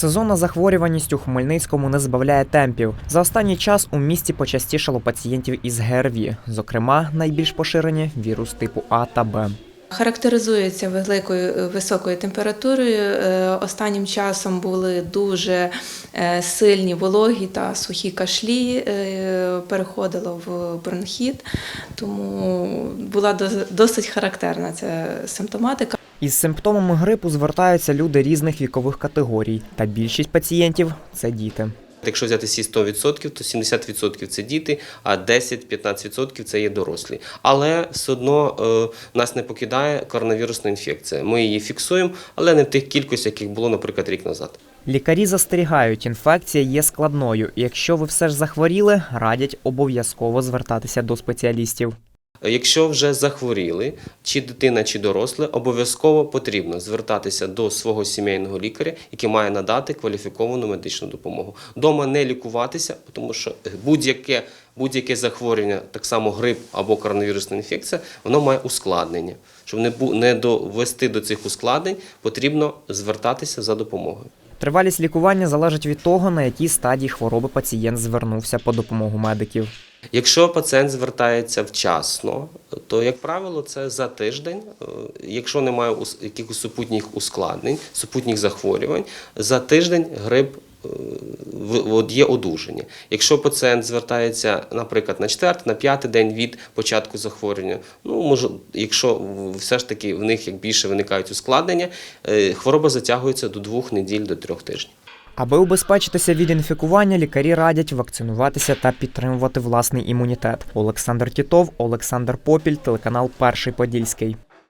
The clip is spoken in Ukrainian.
Сезонна захворюваність у Хмельницькому не збавляє темпів. За останній час у місті почастішало пацієнтів із ГРВІ. Зокрема, найбільш поширені вірус типу А та Б. Характеризується великою високою температурою. Е, Останнім часом були дуже е, сильні вологі та сухі кашлі, е, переходило в бронхіт, тому була досить характерна ця симптоматика. Із симптомами грипу звертаються люди різних вікових категорій, та більшість пацієнтів це діти. Якщо взяти всі 100%, то 70% це діти, а 10-15% це є дорослі. Але все одно е, нас не покидає коронавірусна інфекція. Ми її фіксуємо, але не в тих кількостях, яких було, наприклад, рік назад. Лікарі застерігають, інфекція є складною, якщо ви все ж захворіли, радять обов'язково звертатися до спеціалістів. Якщо вже захворіли, чи дитина, чи доросле, обов'язково потрібно звертатися до свого сімейного лікаря, який має надати кваліфіковану медичну допомогу. Дома не лікуватися, тому що будь-яке будь-яке захворювання, так само грип або коронавірусна інфекція, воно має ускладнення. Щоб не довести до цих ускладнень, потрібно звертатися за допомогою. Тривалість лікування залежить від того, на якій стадії хвороби пацієнт звернувся по допомогу медиків. Якщо пацієнт звертається вчасно, то, як правило, це за тиждень. Е, Якщо немає якихось супутніх ускладнень, супутніх захворювань, за тиждень грип е, от є одужання. Якщо пацієнт звертається, наприклад, на четвертий, на п'ятий день від початку захворювання, ну може, якщо все ж таки в них як більше виникають ускладнення, е, хвороба затягується до двох неділь до трьох тижнів. Аби убезпечитися від інфікування, лікарі радять вакцинуватися та підтримувати власний імунітет. Олександр Тітов, Олександр Попіль, телеканал Перший Подільський.